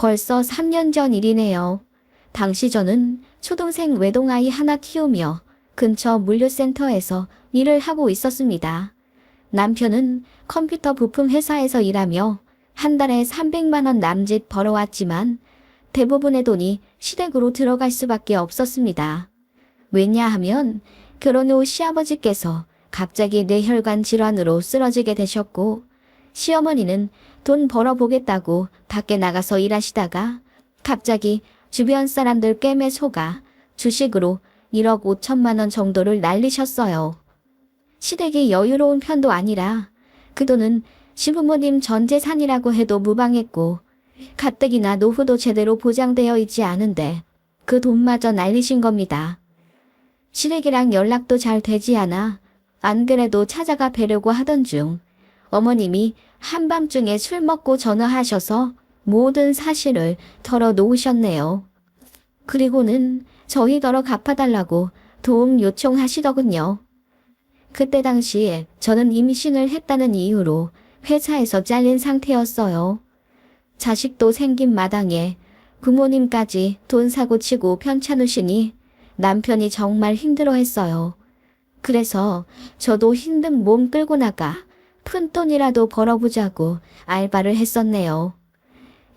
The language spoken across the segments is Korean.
벌써 3년 전 일이네요. 당시 저는 초동생 외동아이 하나 키우며 근처 물류센터에서 일을 하고 있었습니다. 남편은 컴퓨터 부품 회사에서 일하며 한 달에 300만 원 남짓 벌어왔지만 대부분의 돈이 시댁으로 들어갈 수밖에 없었습니다. 왜냐하면 결혼 후 시아버지께서 갑자기 뇌혈관 질환으로 쓰러지게 되셨고 시어머니는 돈 벌어보겠다고 밖에 나가서 일하시다가 갑자기 주변 사람들 꿰매 속아 주식으로 1억 5천만 원 정도를 날리셨어요. 시댁이 여유로운 편도 아니라 그 돈은 시부모님 전 재산이라고 해도 무방했고 가뜩이나 노후도 제대로 보장되어 있지 않은데 그 돈마저 날리신 겁니다. 시댁이랑 연락도 잘 되지 않아 안 그래도 찾아가 뵈려고 하던 중 어머님이 한밤중에 술 먹고 전화하셔서 모든 사실을 털어 놓으셨네요. 그리고는 저희 더러 갚아달라고 도움 요청하시더군요. 그때 당시에 저는 임신을 했다는 이유로 회사에서 잘린 상태였어요. 자식도 생긴 마당에 부모님까지 돈 사고 치고 편찮으시니 남편이 정말 힘들어 했어요. 그래서 저도 힘든 몸 끌고 나가 푼 돈이라도 벌어보자고 알바를 했었네요.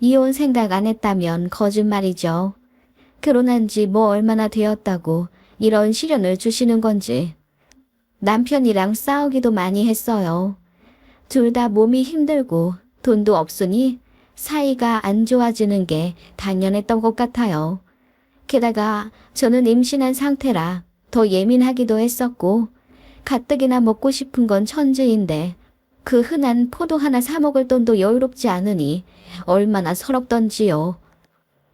이혼 생각 안 했다면 거짓말이죠. 결혼한 지 뭐 얼마나 되었다고 이런 시련을 주시는 건지. 남편이랑 싸우기도 많이 했어요. 둘 다 몸이 힘들고 돈도 없으니 사이가 안 좋아지는 게 당연했던 것 같아요. 게다가 저는 임신한 상태라 더 예민하기도 했었고 가뜩이나 먹고 싶은 건 천주인데 그 흔한 포도 하나 사 먹을 돈도 여유롭지 않으니 얼마나 서럽던지요.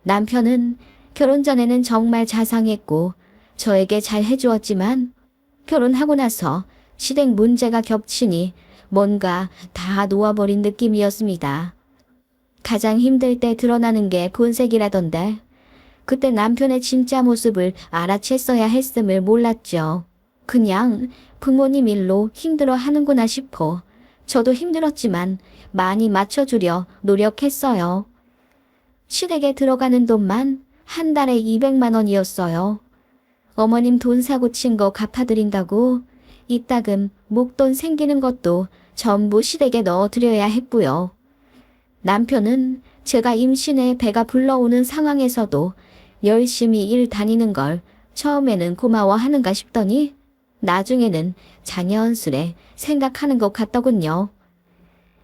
남편은 결혼 전에는 정말 자상했고 저에게 잘 해주었지만 결혼하고 나서 시댁 문제가 겹치니 뭔가 다 놓아버린 느낌이었습니다. 가장 힘들 때 드러나는 게 본색이라던데 그때 남편의 진짜 모습을 알아챘어야 했음을 몰랐죠. 그냥 부모님 일로 힘들어 하는구나 싶어 저도 힘들었지만 많이 맞춰주려 노력했어요. 시댁에 들어가는 돈만 한 달에 200만 원이었어요. 어머님 돈 사고 친 거 갚아드린다고 이따금 목돈 생기는 것도 전부 시댁에 넣어드려야 했고요. 남편은 제가 임신해 배가 불러오는 상황에서도 열심히 일 다니는 걸 처음에는 고마워하는가 싶더니 나중에는 자녀언술에 생각하는 것 같더군요.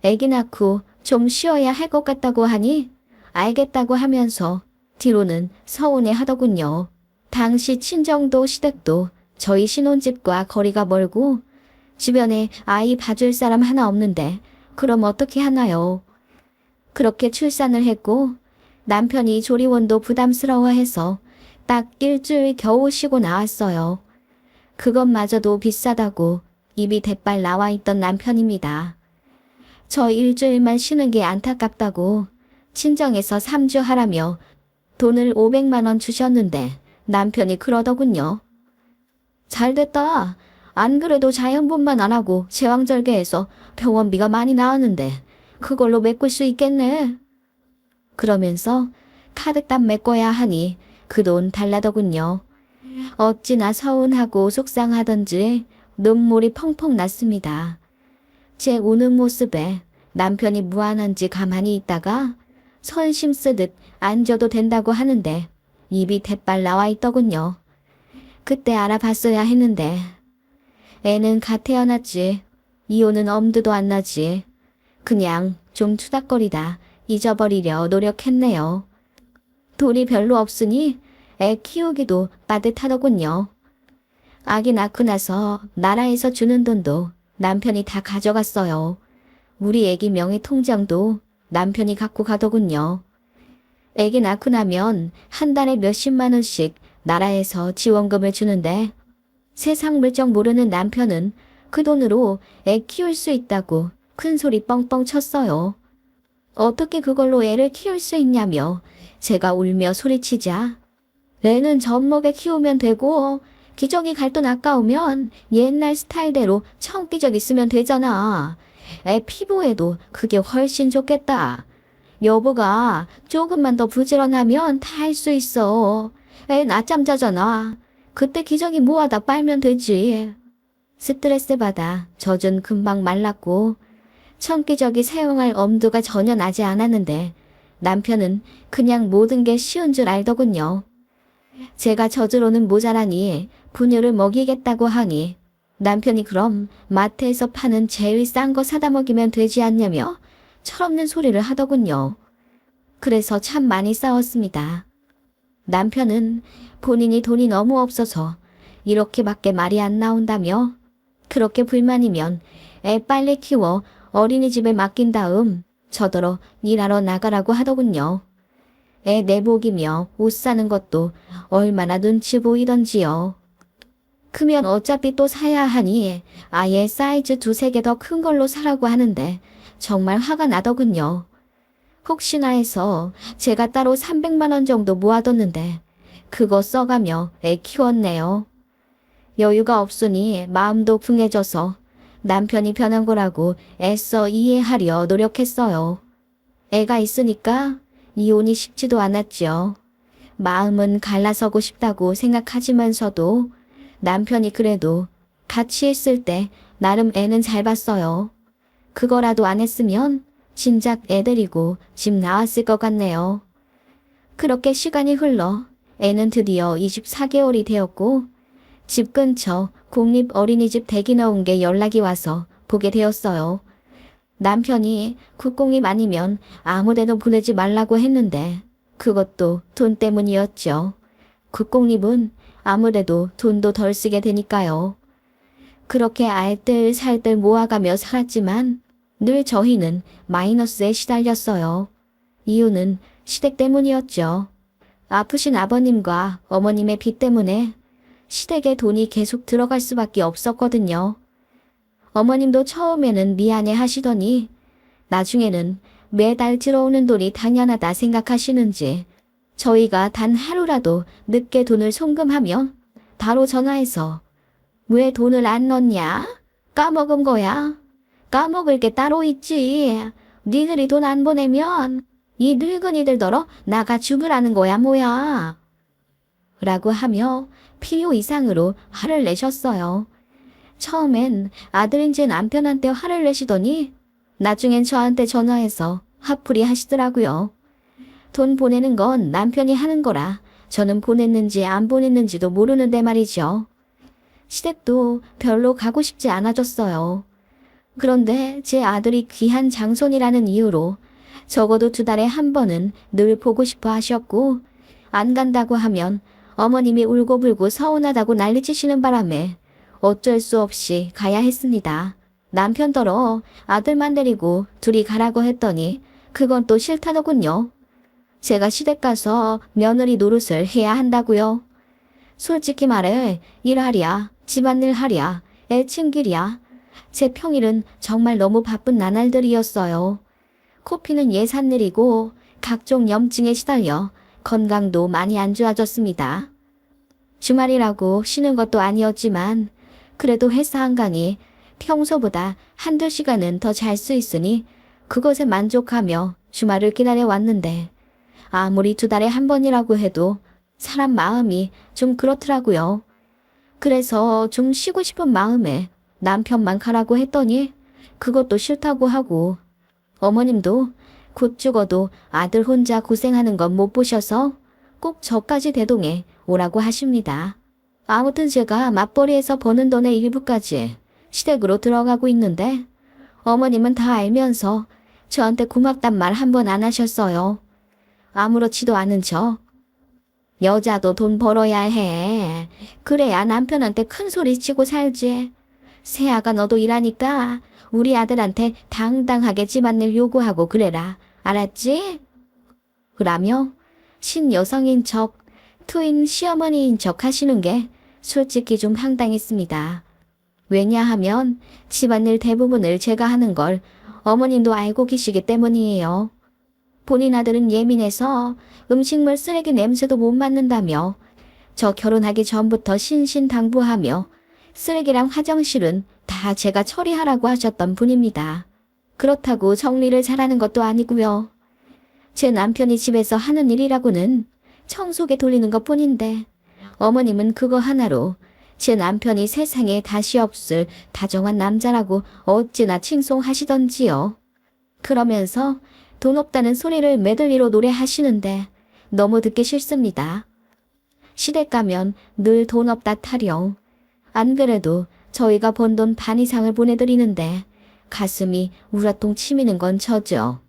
애기 낳고 좀 쉬어야 할 것 같다고 하니 알겠다고 하면서 뒤로는 서운해 하더군요. 당시 친정도 시댁도 저희 신혼집과 거리가 멀고 주변에 아이 봐줄 사람 하나 없는데 그럼 어떻게 하나요? 그렇게 출산을 했고 남편이 조리원도 부담스러워해서 딱 일주일 겨우 쉬고 나왔어요. 그것마저도 비싸다고 입이 대빨 나와 있던 남편입니다. 저 일주일만 쉬는 게 안타깝다고 친정에서 3주 하라며 돈을 500만 원 주셨는데 남편이 그러더군요. 잘 됐다. 안 그래도 자연분만 안 하고 제왕절개해서 병원비가 많이 나왔는데 그걸로 메꿀 수 있겠네. 그러면서 카드값 메꿔야 하니 그 돈 달라더군요. 어찌나 서운하고 속상하던지 눈물이 펑펑 났습니다. 제 우는 모습에 남편이 무안한지 가만히 있다가 선심 쓰듯 앉아도 된다고 하는데 입이 대빨 나와 있더군요. 그때 알아봤어야 했는데 애는 갓 태어났지. 이혼은 엄두도 안 나지. 그냥 좀 투닥거리다 잊어버리려 노력했네요. 돈이 별로 없으니 애 키우기도 빠듯하더군요. 아기 낳고 나서 나라에서 주는 돈도 남편이 다 가져갔어요. 우리 애기 명의 통장도 남편이 갖고 가더군요. 애기 낳고 나면 한 달에 몇십만 원씩 나라에서 지원금을 주는데 세상 물정 모르는 남편은 그 돈으로 애 키울 수 있다고 큰 소리 뻥뻥 쳤어요. 어떻게 그걸로 애를 키울 수 있냐며 제가 울며 소리치자 애는 젖먹에 키우면 되고 기저귀 갈 돈 아까우면 옛날 스타일대로 청기저귀 쓰면 되잖아. 애 피부에도 그게 훨씬 좋겠다. 여보가 조금만 더 부지런하면 다 할 수 있어. 애 낮잠 자잖아. 그때 기저귀 모아다 빨면 되지. 스트레스 받아 젖은 금방 말랐고 청기저귀 사용할 엄두가 전혀 나지 않았는데 남편은 그냥 모든 게 쉬운 줄 알더군요. 제가 젖으로는 모자라니 분유를 먹이겠다고 하니 남편이 그럼 마트에서 파는 제일 싼 거 사다 먹이면 되지 않냐며 철없는 소리를 하더군요. 그래서 참 많이 싸웠습니다. 남편은 본인이 돈이 너무 없어서 이렇게밖에 말이 안 나온다며 그렇게 불만이면 애 빨리 키워 어린이집에 맡긴 다음 저더러 일하러 나가라고 하더군요. 애 내복이며 옷 사는 것도 얼마나 눈치 보이던지요. 크면 어차피 또 사야 하니 아예 사이즈 두세 개 더 큰 걸로 사라고 하는데 정말 화가 나더군요. 혹시나 해서 제가 따로 300만 원 정도 모아뒀는데 그거 써가며 애 키웠네요. 여유가 없으니 마음도 붕해져서 남편이 변한 거라고 애써 이해하려 노력했어요. 애가 있으니까 이혼이 쉽지도 않았지요. 마음은 갈라서고 싶다고 생각하지만서도 남편이 그래도 같이 있을 때 나름 애는 잘 봤어요. 그거라도 안 했으면 진작 애 데리고 집 나왔을 것 같네요. 그렇게 시간이 흘러 애는 드디어 24개월이 되었고 집 근처 공립 어린이집 대기 나온 게 연락이 와서 보게 되었어요. 남편이 국공립 아니면 아무데도 보내지 말라고 했는데 그것도 돈 때문이었죠. 국공립은 아무래도 돈도 덜 쓰게 되니까요. 그렇게 알뜰 살뜰 모아가며 살았지만 늘 저희는 마이너스에 시달렸어요. 이유는 시댁 때문이었죠. 아프신 아버님과 어머님의 빚 때문에 시댁에 돈이 계속 들어갈 수밖에 없었거든요. 어머님도 처음에는 미안해 하시더니 나중에는 매달 들어오는 돈이 당연하다 생각하시는지 저희가 단 하루라도 늦게 돈을 송금하면 바로 전화해서 왜 돈을 안 넣냐? 까먹은 거야. 까먹을 게 따로 있지. 니들이 돈 안 보내면 이 늙은이들 더러 나가 죽으라는 거야 뭐야. 라고 하며 필요 이상으로 화를 내셨어요. 처음엔 아들인지 남편한테 화를 내시더니 나중엔 저한테 전화해서 화풀이 하시더라고요. 돈 보내는 건 남편이 하는 거라 저는 보냈는지 안 보냈는지도 모르는데 말이죠. 시댁도 별로 가고 싶지 않아졌어요. 그런데 제 아들이 귀한 장손이라는 이유로 적어도 두 달에 한 번은 늘 보고 싶어 하셨고 안 간다고 하면 어머님이 울고불고 서운하다고 난리치시는 바람에 어쩔 수 없이 가야 했습니다. 남편더러 아들만 데리고 둘이 가라고 했더니 그건 또 싫다더군요. 제가 시댁 가서 며느리 노릇을 해야 한다고요. 솔직히 말해 일하랴 집안일 하랴 애 챙기랴 제 평일은 정말 너무 바쁜 나날들이었어요. 코피는 예산일이고 각종 염증에 시달려 건강도 많이 안 좋아졌습니다. 주말이라고 쉬는 것도 아니었지만 그래도 회사 한강이 평소보다 한두 시간은 더 잘 수 있으니 그것에 만족하며 주말을 기다려 왔는데 아무리 두 달에 한 번이라고 해도 사람 마음이 좀 그렇더라고요. 그래서 좀 쉬고 싶은 마음에 남편만 가라고 했더니 그것도 싫다고 하고 어머님도 곧 죽어도 아들 혼자 고생하는 건 못 보셔서 꼭 저까지 대동해 오라고 하십니다. 아무튼 제가 맞벌이에서 버는 돈의 일부까지 시댁으로 들어가고 있는데 어머님은 다 알면서 저한테 고맙단 말 한 번 안 하셨어요. 아무렇지도 않은 척. 여자도 돈 벌어야 해. 그래야 남편한테 큰 소리 치고 살지. 새아가 너도 일하니까 우리 아들한테 당당하게 집안일 요구하고 그래라. 알았지? 그라며 신여성인 척, 투인 시어머니인 척 하시는 게 솔직히 좀 황당했습니다. 왜냐하면 집안일 대부분을 제가 하는 걸 어머님도 알고 계시기 때문이에요. 본인 아들은 예민해서 음식물 쓰레기 냄새도 못 맡는다며 저 결혼하기 전부터 신신당부하며 쓰레기랑 화장실은 다 제가 처리하라고 하셨던 분입니다. 그렇다고 정리를 잘하는 것도 아니고요. 제 남편이 집에서 하는 일이라고는 청소기 돌리는 것 뿐인데 어머님은 그거 하나로 제 남편이 세상에 다시 없을 다정한 남자라고 어찌나 칭송하시던지요. 그러면서 돈 없다는 소리를 메들리로 노래하시는데 너무 듣기 싫습니다. 시댁 가면 늘 돈 없다 타령. 안 그래도 저희가 번 돈 반 이상을 보내드리는데 가슴이 우라통 치미는 건 저죠.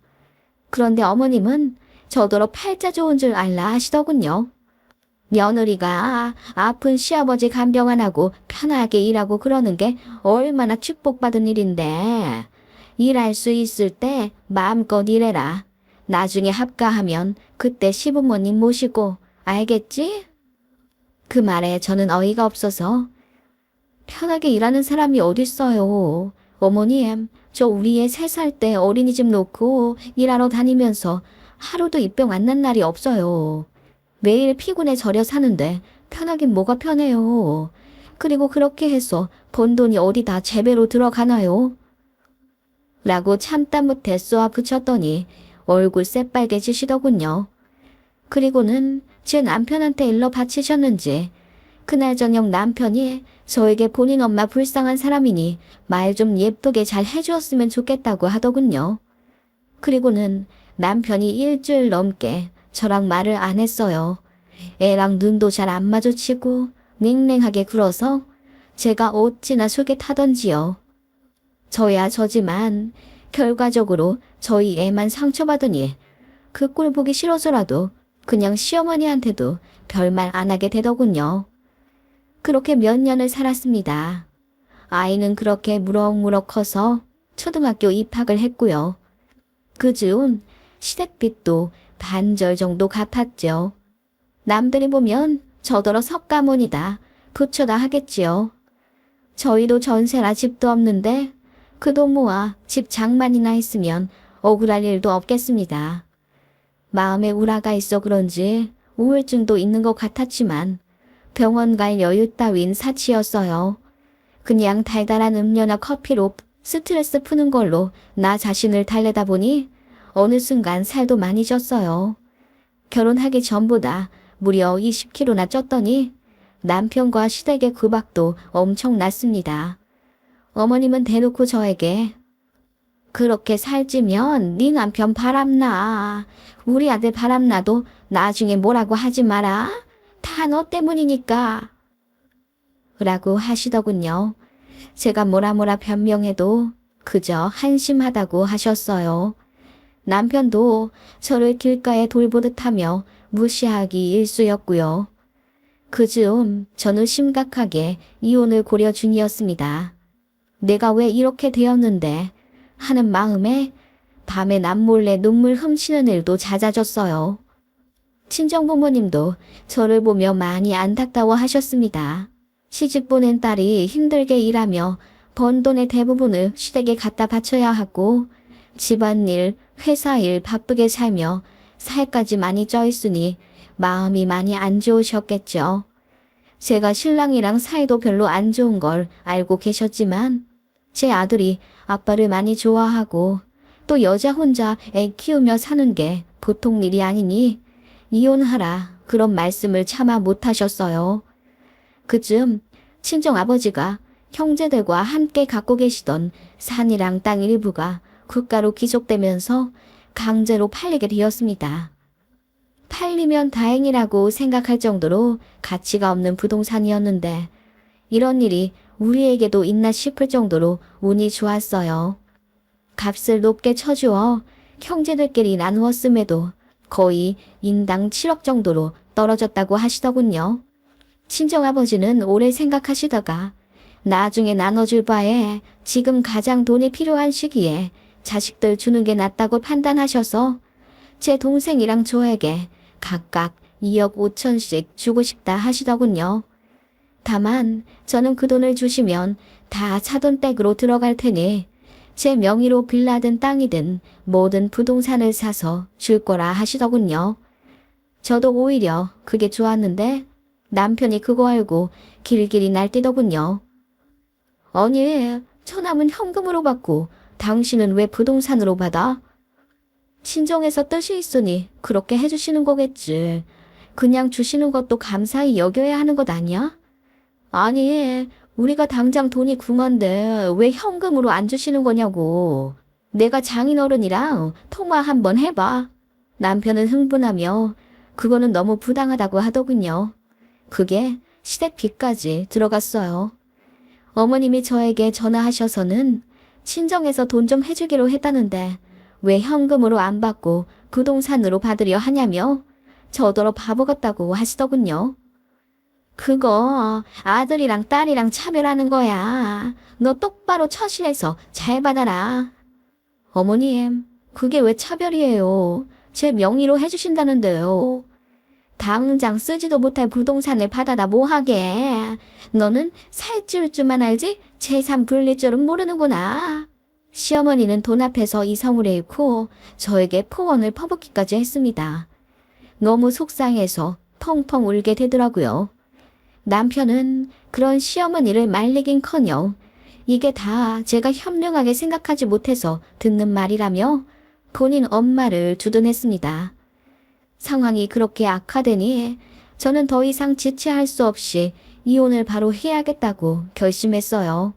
그런데 어머님은 저더러 팔자 좋은 줄 알라 하시더군요. 며느리가 아픈 시아버지 간병 안 하고 편하게 일하고 그러는 게 얼마나 축복받은 일인데 일할 수 있을 때 마음껏 일해라. 나중에 합가하면 그때 시부모님 모시고 알겠지? 그 말에 저는 어이가 없어서 편하게 일하는 사람이 어딨어요. 어머님, 저 우리 애 세 살 때 어린이집 놓고 일하러 다니면서 하루도 입병 안 난 날이 없어요. 매일 피곤해 절여 사는데 편하긴 뭐가 편해요. 그리고 그렇게 해서 번 돈이 어디다 제배로 들어가나요? 라고 참다 못해 쏘아 붙였더니 얼굴 새빨개지시더군요. 그리고는 제 남편한테 일러 바치셨는지 그날 저녁 남편이 저에게 본인 엄마 불쌍한 사람이니 말 좀 예쁘게 잘 해주었으면 좋겠다고 하더군요. 그리고는 남편이 일주일 넘게 저랑 말을 안 했어요. 애랑 눈도 잘 안 마주치고 냉랭하게 굴어서 제가 어찌나 속에 타던지요. 저야 저지만 결과적으로 저희 애만 상처받으니 그 꼴 보기 싫어서라도 그냥 시어머니한테도 별말 안 하게 되더군요. 그렇게 몇 년을 살았습니다. 아이는 그렇게 무럭무럭 커서 초등학교 입학을 했고요. 그 즈음 시댁빚도 반절 정도 갚았죠. 남들이 보면 저더러 석가모니다 부처다 하겠지요. 저희도 전세라 집도 없는데 그 돈 모아 집 장만이나 했으면 억울할 일도 없겠습니다. 마음에 우라가 있어 그런지 우울증도 있는 것 같았지만 병원 갈 여유 따윈 사치였어요. 그냥 달달한 음료나 커피로 스트레스 푸는 걸로 나 자신을 달래다 보니 어느 순간 살도 많이 쪘어요. 결혼하기 전보다 무려 20kg나 쪘더니 남편과 시댁의 구박도 엄청 났습니다. 어머님은 대놓고 저에게 그렇게 살찌면 네 남편 바람나. 우리 아들 바람나도 나중에 뭐라고 하지 마라. 다 너 때문이니까. 라고 하시더군요. 제가 뭐라 뭐라 변명해도 그저 한심하다고 하셨어요. 남편도 저를 길가에 돌보듯 하며 무시하기 일쑤였고요. 그 즈음 저는 심각하게 이혼을 고려 중이었습니다. 내가 왜 이렇게 되었는데 하는 마음에 밤에 남몰래 눈물 훔치는 일도 잦아졌어요. 친정 부모님도 저를 보며 많이 안타까워 하셨습니다. 시집 보낸 딸이 힘들게 일하며 번 돈의 대부분을 시댁에 갖다 바쳐야 하고 집안일, 회사 일 바쁘게 살며 살까지 많이 쪄 있으니 마음이 많이 안 좋으셨겠죠. 제가 신랑이랑 사이도 별로 안 좋은 걸 알고 계셨지만 제 아들이 아빠를 많이 좋아하고 또 여자 혼자 애 키우며 사는 게 보통 일이 아니니 이혼하라 그런 말씀을 차마 못하셨어요. 그쯤 친정 아버지가 형제들과 함께 갖고 계시던 산이랑 땅 일부가 국가로 귀속되면서 강제로 팔리게 되었습니다. 팔리면 다행이라고 생각할 정도로 가치가 없는 부동산이었는데 이런 일이 우리에게도 있나 싶을 정도로 운이 좋았어요. 값을 높게 쳐주어 형제들끼리 나누었음에도 거의 인당 7억 정도로 떨어졌다고 하시더군요. 친정아버지는 오래 생각하시다가 나중에 나눠줄 바에 지금 가장 돈이 필요한 시기에 자식들 주는 게 낫다고 판단하셔서 제 동생이랑 저에게 각각 2억 5천씩 주고 싶다 하시더군요. 다만 저는 그 돈을 주시면 다 사돈댁으로 들어갈 테니 제 명의로 빌라든 땅이든 모든 부동산을 사서 줄 거라 하시더군요. 저도 오히려 그게 좋았는데 남편이 그거 알고 길길이 날뛰더군요. 아니, 처남은 현금으로 받고 당신은 왜 부동산으로 받아? 친정에서 뜻이 있으니 그렇게 해주시는 거겠지. 그냥 주시는 것도 감사히 여겨야 하는 것 아니야? 아니, 우리가 당장 돈이 궁한데 왜 현금으로 안 주시는 거냐고. 내가 장인어른이랑 통화 한번 해봐. 남편은 흥분하며 그거는 너무 부당하다고 하더군요. 그게 시댁비까지 들어갔어요. 어머님이 저에게 전화하셔서는 친정에서 돈 좀 해주기로 했다는데 왜 현금으로 안 받고 부동산으로 받으려 하냐며 저더러 바보 같다고 하시더군요. 그거 아들이랑 딸이랑 차별하는 거야. 너 똑바로 처신해서 잘 받아라. 어머님, 그게 왜 차별이에요? 제 명의로 해주신다는데요. 당장 쓰지도 못할 부동산을 받아다 뭐하게. 너는 살찌울 줄만 알지 재산 불릴 줄은 모르는구나. 시어머니는 돈 앞에서 이성을 잃고 저에게 포원을 퍼붓기까지 했습니다. 너무 속상해서 펑펑 울게 되더라고요. 남편은 그런 시어머니를 말리긴커녕 이게 다 제가 현명하게 생각하지 못해서 듣는 말이라며 본인 엄마를 주둔했습니다. 상황이 그렇게 악화되니 저는 더 이상 지체할 수 없이 이혼을 바로 해야겠다고 결심했어요.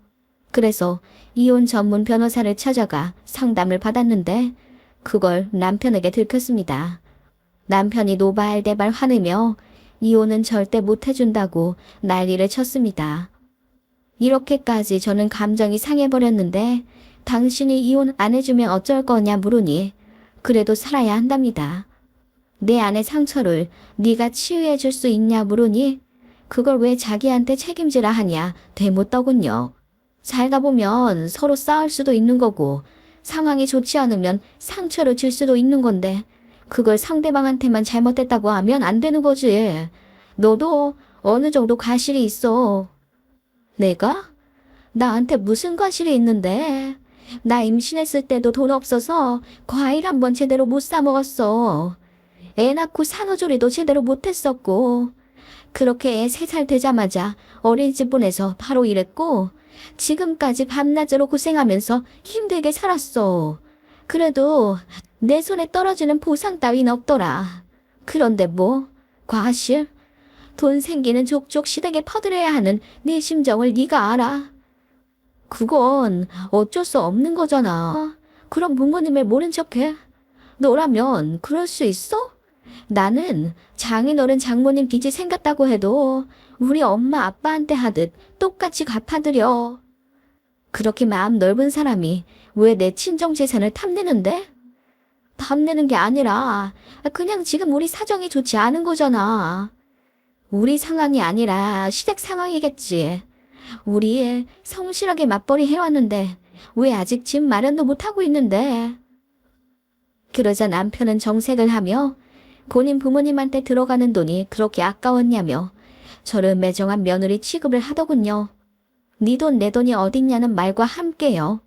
그래서 이혼 전문 변호사를 찾아가 상담을 받았는데 그걸 남편에게 들켰습니다. 남편이 노발대발 화내며 이혼은 절대 못 해준다고 난리를 쳤습니다. 이렇게까지 저는 감정이 상해버렸는데 당신이 이혼 안 해주면 어쩔 거냐 물으니 그래도 살아야 한답니다. 내 안의 상처를 네가 치유해 줄 수 있냐 물으니 그걸 왜 자기한테 책임지라 하냐 되묻더군요. 살다 보면 서로 싸울 수도 있는 거고 상황이 좋지 않으면 상처를 줄 수도 있는 건데 그걸 상대방한테만 잘못했다고 하면 안 되는 거지. 너도 어느 정도 과실이 있어. 내가? 나한테 무슨 과실이 있는데? 나 임신했을 때도 돈 없어서 과일 한 번 제대로 못 사 먹었어. 애 낳고 산후조리도 제대로 못했었고. 그렇게 애 세 살 되자마자 어린이집 보내서 바로 일했고, 지금까지 밤낮으로 고생하면서 힘들게 살았어. 그래도 내 손에 떨어지는 보상 따윈 없더라. 그런데 뭐, 과실? 돈 생기는 족족 시댁에 퍼들여야 하는 네 심정을 네가 알아. 그건 어쩔 수 없는 거잖아. 그럼 부모님을 모른 척해? 너라면 그럴 수 있어? 나는 장인어른 장모님 빚이 생겼다고 해도 우리 엄마 아빠한테 하듯 똑같이 갚아드려. 그렇게 마음 넓은 사람이 왜 내 친정 재산을 탐내는데? 탐내는 게 아니라 그냥 지금 우리 사정이 좋지 않은 거잖아. 우리 상황이 아니라 시댁 상황이겠지. 우리 성실하게 맞벌이 해왔는데 왜 아직 집 마련도 못하고 있는데. 그러자 남편은 정색을 하며 본인 부모님한테 들어가는 돈이 그렇게 아까웠냐며 저를 매정한 며느리 취급을 하더군요. 네 돈 내 돈이 어딨냐는 말과 함께요.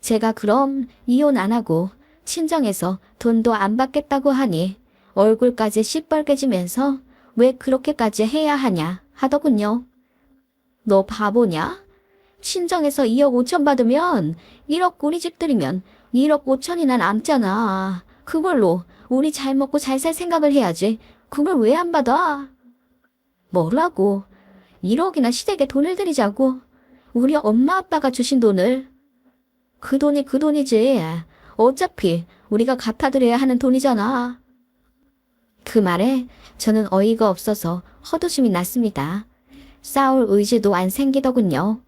제가 그럼 이혼 안 하고 친정에서 돈도 안 받겠다고 하니 얼굴까지 시뻘개지면서 왜 그렇게까지 해야 하냐 하더군요. 너 바보냐? 친정에서 2억 5천 받으면 1억 우리 집 들이면 1억 5천이나 남잖아. 그걸로 우리 잘 먹고 잘 살 생각을 해야지. 그걸 왜 안 받아? 뭐라고? 1억이나 시댁에 돈을 들이자고? 우리 엄마 아빠가 주신 돈을? 그 돈이 그 돈이지. 어차피 우리가 갚아드려야 하는 돈이잖아. 그 말에 저는 어이가 없어서 헛웃음이 났습니다. 싸울 의지도 안 생기더군요.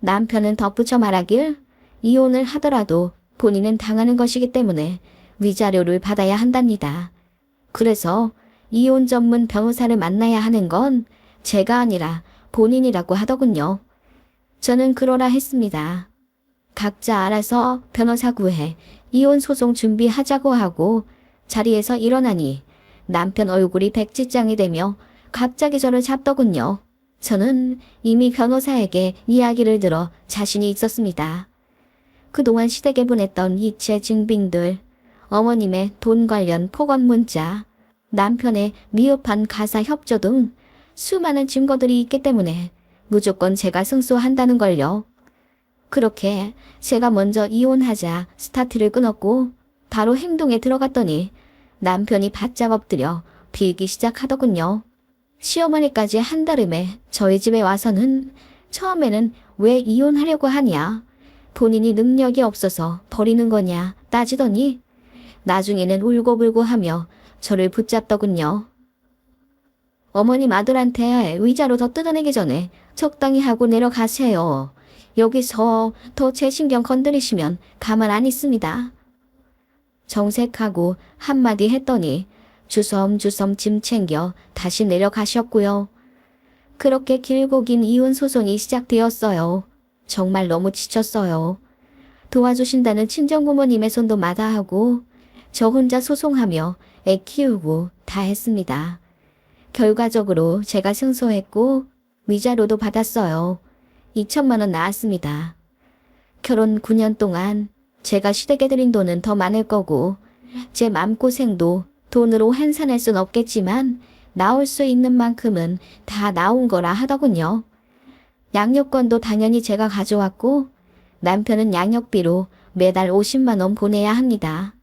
남편은 덧붙여 말하길 이혼을 하더라도 본인은 당하는 것이기 때문에 위자료를 받아야 한답니다. 그래서 이혼 전문 변호사를 만나야 하는 건 제가 아니라 본인이라고 하더군요. 저는 그러라 했습니다. 각자 알아서 변호사 구해 이혼 소송 준비하자고 하고 자리에서 일어나니 남편 얼굴이 백지장이 되며 갑자기 저를 잡더군요. 저는 이미 변호사에게 이야기를 들어 자신이 있었습니다. 그동안 시댁에 보냈던 이체 증빙들, 어머님의 돈 관련 폭언 문자, 남편의 미흡한 가사 협조 등 수많은 증거들이 있기 때문에 무조건 제가 승소한다는 걸요. 그렇게 제가 먼저 이혼하자 스타트를 끊었고 바로 행동에 들어갔더니 남편이 바짝 엎드려 빌기 시작하더군요. 시어머니까지 한 달음에 저희 집에 와서는 처음에는 왜 이혼하려고 하냐, 본인이 능력이 없어서 버리는 거냐 따지더니 나중에는 울고불고 하며 저를 붙잡더군요. 어머님 아들한테 의자로 더 뜯어내기 전에 적당히 하고 내려가세요. 여기서 더 제 신경 건드리시면 가만 안 있습니다. 정색하고 한마디 했더니 주섬주섬 짐 챙겨 다시 내려가셨고요. 그렇게 길고 긴 이혼 소송이 시작되었어요. 정말 너무 지쳤어요. 도와주신다는 친정부모님의 손도 마다하고 저 혼자 소송하며 애 키우고 다 했습니다. 결과적으로 제가 승소했고 위자료도 받았어요. 2천만 원 나왔습니다. 결혼 9년 동안 제가 시댁에 드린 돈은 더 많을 거고 제 맘고생도 돈으로 환산할 순 없겠지만 나올 수 있는 만큼은 다 나온 거라 하더군요. 양육권도 당연히 제가 가져왔고 남편은 양육비로 매달 50만 원 보내야 합니다.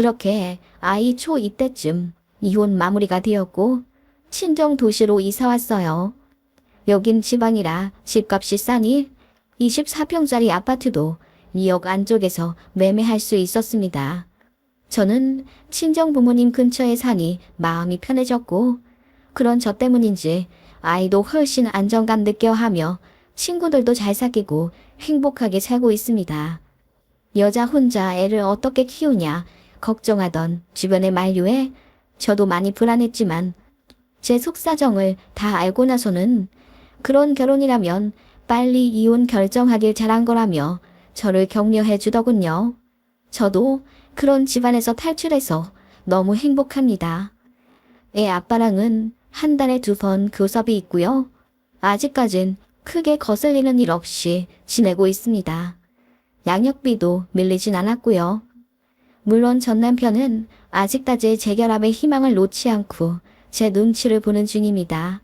그렇게 아이 초 이때쯤 이혼 마무리가 되었고 친정 도시로 이사 왔어요. 여긴 지방이라 집값이 싸니 24평짜리 아파트도 2억 안쪽에서 매매할 수 있었습니다. 저는 친정 부모님 근처에 사니 마음이 편해졌고 그런 저 때문인지 아이도 훨씬 안정감 느껴 하며 친구들도 잘 사귀고 행복하게 살고 있습니다. 여자 혼자 애를 어떻게 키우냐 걱정하던 주변의 만류에 저도 많이 불안했지만 제 속사정을 다 알고 나서는 그런 결혼이라면 빨리 이혼 결정하길 잘한 거라며 저를 격려해 주더군요. 저도 그런 집안에서 탈출해서 너무 행복합니다. 애 아빠랑은 한 달에 두 번 교섭이 있고요. 아직까진 크게 거슬리는 일 없이 지내고 있습니다. 양육비도 밀리진 않았고요. 물론 전 남편은 아직까지 재결합의 희망을 놓지 않고 제 눈치를 보는 중입니다.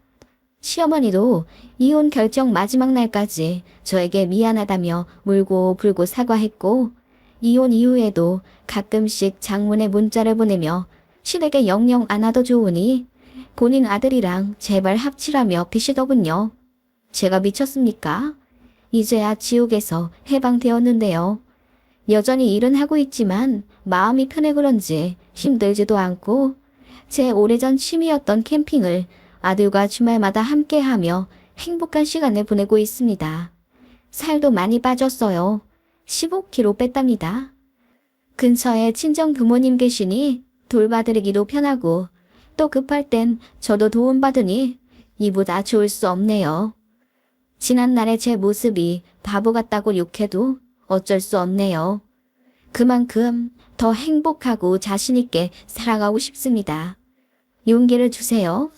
시어머니도 이혼 결정 마지막 날까지 저에게 미안하다며 울고 불고 사과했고 이혼 이후에도 가끔씩 장문의 문자를 보내며 시댁에 영영 안 와도 좋으니 본인 아들이랑 제발 합치라며 비시더군요. 제가 미쳤습니까? 이제야 지옥에서 해방되었는데요. 여전히 일은 하고 있지만 마음이 편해 그런지 힘들지도 않고 제 오래전 취미였던 캠핑을 아들과 주말마다 함께하며 행복한 시간을 보내고 있습니다. 살도 많이 빠졌어요. 15kg 뺐답니다. 근처에 친정 부모님 계시니 돌봐드리기도 편하고 또 급할 땐 저도 도움받으니 이보다 좋을 수 없네요. 지난날의 제 모습이 바보 같다고 욕해도 어쩔 수 없네요. 그만큼 더 행복하고 자신있게 살아가고 싶습니다. 용기를 주세요.